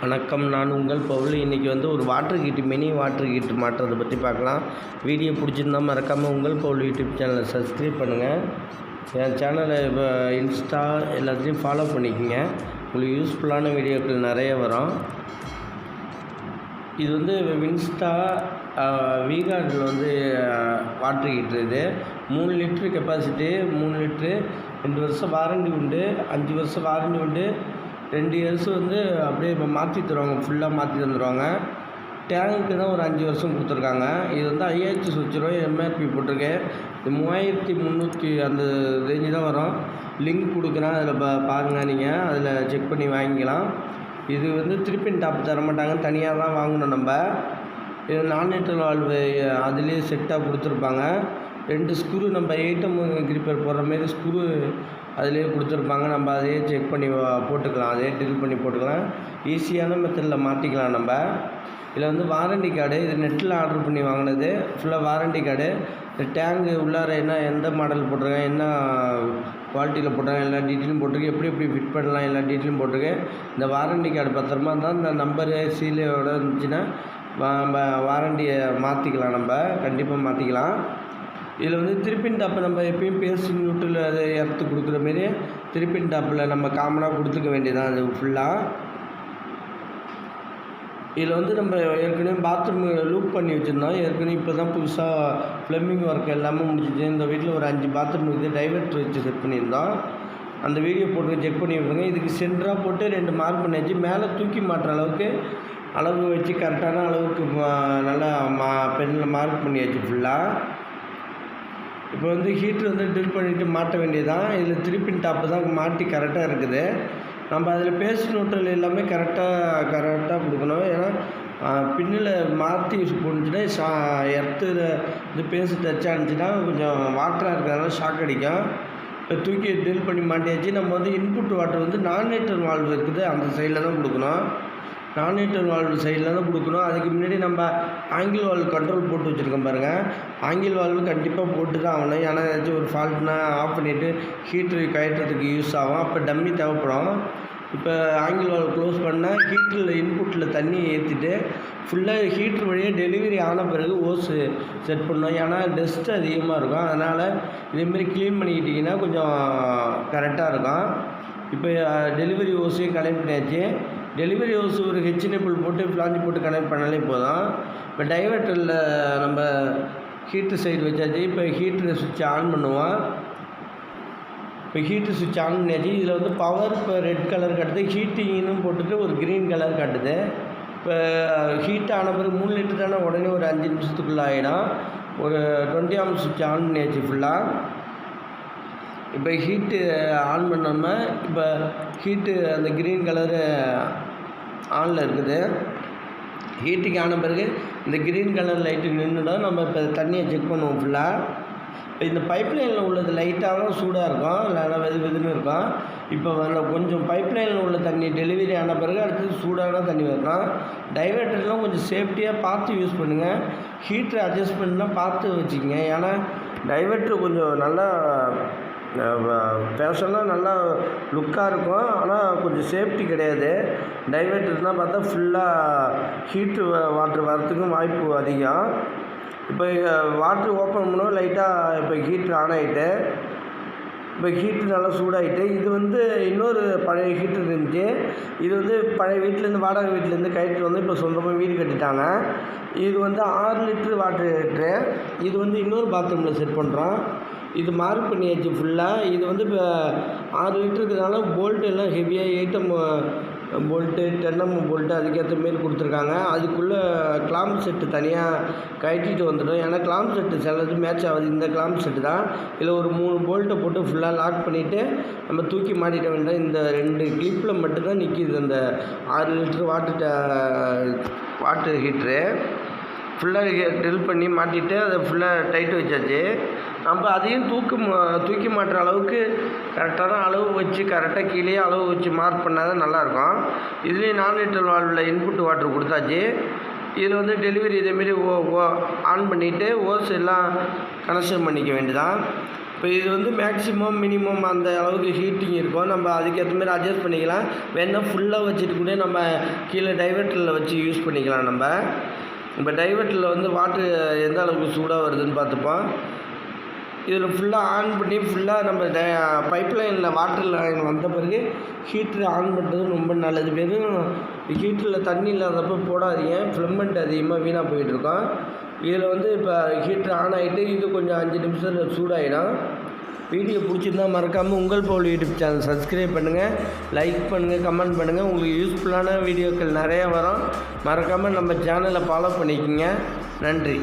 வணக்கம். நான் உங்கள் பவுல். இன்றைக்கி வந்து ஒரு water heater mini water heater மாட்டுறதை பற்றி பார்க்கலாம். வீடியோ பிடிச்சிருந்தா மறக்காமல் உங்கள் பவுல் யூடியூப் சேனலை சப்ஸ்கிரைப் பண்ணுங்கள் என் சேனலை இப்போ இன்ஸ்டா எல்லாத்தையும் ஃபாலோ பண்ணிக்கோங்க. உங்களுக்கு யூஸ்ஃபுல்லான வீடியோக்கள் நிறைய வரும். இது வந்து இன்ஸ்டா வீகார்டில் வந்து வாட்டர் ஹீட்ரு இது. மூணு லிட்ரு கெப்பாசிட்டி மூணு லிட்ரு ரெண்டு வருஷம் வாரண்டி உண்டு அஞ்சு வருஷம் வாரண்டி உண்டு ரெண்டு இயர்ஸ் வந்து அப்படியே இப்போ மாற்றி தருவாங்க ஃபுல்லாக மாற்றி தந்துடுவாங்க டேங்க்கு தான் ஒரு அஞ்சு வருஷம் கொடுத்துருக்காங்க. இது வந்து ஐயாயிரத்தி சொச்சு ரூபாய் எம்ஆர்பி போட்டிருக்கு. இது மூவாயிரத்தி முந்நூற்றி அந்த ரேஞ்சு தான் வரும். லிங்க் கொடுக்குறேன் அதில் பா பாருங்கள் நீங்கள் அதில் செக் பண்ணி வாங்கிக்கலாம். இது வந்து திருப்பின் டாப் தர மாட்டாங்க தனியாக தான் வாங்கணும் நம்ம. இது நான் நியூட்ரல் வால்வு அதுலேயே செட்டாக கொடுத்துருப்பாங்க. ரெண்டு ஸ்க்ரூ நம்ம ஐட்டம் கிரிப்பர் போடுற மாரி ஸ்க்ரூ அதிலே கொடுத்துருப்பாங்க. நம்ம அதையே செக் பண்ணி போட்டுக்கலாம். அதே ட்ரில் பண்ணி போட்டுக்கலாம். ஈஸியான மெத்தடில் மாட்டிக்கலாம் நம்ம. இதில் வந்து வாரண்டி கார்டு இது நெட்டில் ஆர்டர் பண்ணி வாங்கினது. ஃபுல்லாக வாரண்டி கார்டு இந்த டேங்கு உள்ளார என்ன எந்த மாடல் போட்டிருக்கேன் என்ன குவாலிட்டியில் போட்டிருக்காங்க எல்லா டீட்டெயிலும் போட்டிருக்கு எப்படி எப்படி ஃபிட் பண்ணலாம் எல்லா டீட்டெயிலும் போட்டிருக்கேன். இந்த வாரண்டி கார்டு பத்திரமா இருந்தால் இந்த நம்பரு சீலையோட இருந்துச்சுன்னா நம்ம வாரண்டியை மாற்றிக்கலாம் நம்ம. கண்டிப்பாக மாற்றிக்கலாம் இதில் வந்து திருப்பின் டாப்பு நம்ம எப்பயும் பேஸ்டிங் நூட்டில் அதை இறத்து கொடுக்குற மாரி திருப்பின் டாப்பில் நம்ம காமனாக கொடுத்துக்க வேண்டியதான் அது ஃபுல்லாக இதில் வந்து நம்ம ஏற்கனவே பாத்ரூம் லூப் பண்ணி வச்சுருந்தோம். ஏற்கனவே இப்போ தான் புதுசாக ப்ளம்பிங் ஒர்க் எல்லாமே முடிஞ்சிச்சு. இந்த வீட்டில் ஒரு அஞ்சு பாத்ரூம் இருக்குது. டைவர்ட் வச்சு செட் பண்ணியிருந்தோம். அந்த வீடியோ போட்டு செக் பண்ணி விடுங்க. இதுக்கு சென்டராக போட்டு ரெண்டு மார்க் பண்ணியாச்சு. மேலே தூக்கி மாட்டுற அளவுக்கு அளவு வச்சு கரெக்டான அளவுக்கு நல்லா மா பெண்ணில் மார்க் பண்ணியாச்சு ஃபுல்லாக இப்போ வந்து ஹீட்ரு வந்து ட்ரில் பண்ணிவிட்டு மாட்ட வேண்டியதான் இதில் திருப்பின் டாப்பு தான் மாட்டி கரெக்டாக இருக்குது. நம்ம அதில் பேஸ்ட் நியூட்ரல் எல்லாமே கரெக்டாக கரெக்டாக கொடுக்கணும். ஏன்னா பின்னில் மாற்றி போணுச்சுன்னா ஷா எர்த்து இது பேஸ்ட் டச் ஆனிச்சுன்னா கொஞ்சம் வாட்டராக இருக்கிறதுனால ஷாக் அடிக்கும். இப்போ தூக்கி ட்ரில் பண்ணி மாட்டியாச்சு. நம்ம வந்து இன்புட் வாட்டர் வந்து நான் லிட்டர் வால்வு இருக்குது. அந்த சைடில் தான் கொடுக்கணும். நான் நியூட்ரல் வால்வு சைடில் தான் கொடுக்கணும். அதுக்கு முன்னாடி நம்ம ஆங்கிள் வால்வு கண்ட்ரோல் போட்டு வச்சுருக்கோம் பாருங்கள் ஆங்கிள் வால்வு கண்டிப்பாக போட்டு தான் ஆகணும். ஏன்னா ஏதாச்சும் ஒரு ஃபால்ட்னா ஆஃப் பண்ணிவிட்டு ஹீட்ரு கயற்றதுக்கு யூஸ் ஆகும். அப்போ டம்மி தேவைப்படும். இப்போ ஆங்கிள் வால்வ் க்ளோஸ் பண்ணால் ஹீட்டரில் இன்புட்டில் தண்ணி ஏற்றிட்டு ஃபுல்லாக ஹீட்ரு வழியாக டெலிவரி ஆன பிறகு ஓஸு செட் பண்ணோம் ஏன்னா டஸ்ட் அதிகமாக இருக்கும். அதனால் இதேமாரி க்ளீன் பண்ணிக்கிட்டிங்கன்னா கொஞ்சம் கரெக்டாக இருக்கும். இப்போ டெலிவரி ஓஸையும் கனெக்ட் பண்ணியாச்சு. டெலிவரி ஹவுஸ் ஒரு ஹெச்என்எபிள் போட்டு பிளாஞ்சி போட்டு கனெக்ட் பண்ணாலே போதும். இப்போ டைவர்ட்டரில் நம்ம ஹீட்ரு சைடு வச்சாச்சு இப்போ ஹீட்ரு சுவிட்ச் ஆன் பண்ணுவோம். இப்போ ஹீட்ரு சுவிட்ச் ஆன் பண்ணியாச்சு. இதில் வந்து பவர் இப்போ ரெட் கலர் காட்டுது ஹீட்டிங்னு போட்டுட்டு ஒரு க்ரீன் கலர் காட்டுது. இப்போ ஹீட் ஆன பிறகு மூணு லிட்டர் தானே உடனே ஒரு அஞ்சு நிமிஷத்துக்குள்ளே ஆகிடும் ஒரு டுவெண்ட்டி ஆம் சுவிட்ச் ஆன் பண்ணியாச்சு ஃபுல்லாக இப்போ ஹீட்டு ஆன் பண்ணாமல் இப்போ ஹீட்டு அந்த க்ரீன் கலரு ஆனில் இருக்குது. ஹீட்டுக்கு ஆன பிறகு இந்த க்ரீன் கலர் லைட்டு நின்றுடும் நம்ம இப்போ தண்ணியை செக் பண்ணுவோம் ஃபுல்லாக இப்போ இந்த பைப் லைனில் உள்ளது லைட்டாக தான் சூடாக இருக்கும். இல்லைனா வெது வெதுன்னு இருக்கும். இப்போ அந்த கொஞ்சம் பைப் லைனில் உள்ள தண்ணி டெலிவரி ஆன பிறகு அடுத்தது சூடான தண்ணி வரணும். டைவர்ட்டர்லாம் கொஞ்சம் சேஃப்டியாக பார்த்து யூஸ் பண்ணுங்கள் ஹீட்ரு அட்ஜஸ்ட் பண்ணால் பார்த்து வச்சுக்கோங்க. ஏன்னா டைவர்ட்ரு கொஞ்சம் நல்லா ஃபேஷனாக நல்லா லுக்காக இருக்கும். ஆனால் கொஞ்சம் சேஃப்டி கிடையாது. டைவேட்டர்லாம் பார்த்தா ஃபுல்லாக ஹீட்டு வாட்ரு வரத்துக்கும் வாய்ப்பு அதிகம். இப்போ வாட்ரு ஓப்பன் பண்ணோம் லைட்டாக இப்போ ஹீட்ரு ஆன் ஆகிட்டு இப்போ ஹீட்ரு நல்லா சூடாகிட்டு இது வந்து இன்னொரு பழைய ஹீட்ரு இருந்துச்சு. இது வந்து பழைய வீட்டிலேருந்து வாடகை வீட்டிலேருந்து கயிற்று வந்து இப்போ சொந்தமாக வீடு கட்டிட்டாங்க. இது வந்து ஆறு லிட்ரு வாட்ரு ஹீட்ரு இது வந்து இன்னொரு பாத்ரூமில் செட் பண்ணுறோம் இது மார்க் பண்ணியாச்சு ஃபுல்லாக இது வந்து இப்போ ஆறு லிட்டருக்குனால போல்ட்டு போல்ட் எல்லாம் ஹெவியாக எயிட்டம் போல்ட்டு டென்னம் போல்ட்டு அதுக்கேற்ற மாரி கொடுத்துருக்காங்க. அதுக்குள்ளே கிளாம்ப் செட்டு தனியாக கட்டிட்டு வந்துடும். ஏன்னா கிளாம்ப் செட்டு சிலது மேட்ச் ஆகுது. இந்த கிளாம்ப் செட்டு தான். இதில் ஒரு மூணு போல்ட்டை போட்டு ஃபுல்லாக லாக் பண்ணிவிட்டு நம்ம தூக்கி மாட்டிட வேண்டாம் இந்த ரெண்டு கிளிப்பில் மட்டும்தான் நிற்கிது அந்த ஆறு லிட்டர் வாட்டர் வாட்டர் ஹீட்ரு ஃபுல்லாக ட்ரில் பண்ணி மாட்டிட்டு அதை ஃபுல்லாக டைட் வச்சாச்சு. நம்ம அதையும் தூக்க தூக்கி மாட்டுற அளவுக்கு கரெக்டான அளவு வச்சு கரெக்டாக கீழே அளவு வச்சு மார்க் பண்ணால் தான் நல்லாயிருக்கும். இதுலேயும் நான் லிட்டர் வால்வில் இன்புட் வாட்டர் கொடுத்தாச்சு. இதில் வந்து டெலிவரி இதேமாரி ஓ ஓ ஆன் பண்ணிவிட்டு ஓஸ் எல்லாம் கனெக்ஷன் பண்ணிக்க வேண்டியதான் இப்போ இது வந்து மேக்ஸிமம் மினிமம் அந்த அளவுக்கு ஹீட்டிங் இருக்கும். நம்ம அதுக்கேற்ற மாதிரி அட்ஜஸ்ட் பண்ணிக்கலாம். வேணால் ஃபுல்லாக வச்சுட்டு கூட நம்ம கீழே டைவர்ட்டரில் வச்சு யூஸ் பண்ணிக்கலாம் நம்ம. இப்போ டைவர்ட்டில் வந்து வாட்ரு எந்த அளவுக்கு சூடாக வருதுன்னு பார்த்துப்போம். இதில் ஃபுல்லாக ஆன் பண்ணி ஃபுல்லாக நம்ம டை பைப் லைனில் வாட்டர் லைன் வந்த பிறகு ஹீட்ரு ஆன் பண்ணுறது ரொம்ப நல்லது. வெறும் ஹீட்டரில் தண்ணி இல்லாதப்போ போடாதீங்க. ஃப்ளம்மண்ட் அதிகமாக வீணாக போயிட்டுருக்கோம் இதில் வந்து இப்போ ஹீட்ரு ஆன் ஆகிட்டு இது கொஞ்சம் அஞ்சு நிமிஷத்தில் சூடாகிடும் வீடியோ பிடிச்சிருந்தா மறக்காமல் உங்கள் போல் யூடியூப் சேனல் சப்ஸ்கிரைப் பண்ணுங்கள் லைக் பண்ணுங்கள் கமெண்ட் பண்ணுங்கள் உங்களுக்கு யூஸ்ஃபுல்லான வீடியோக்கள் நிறையா வரும். மறக்காமல் நம்ம சேனலை ஃபாலோ பண்ணிக்கோங்க. நன்றி.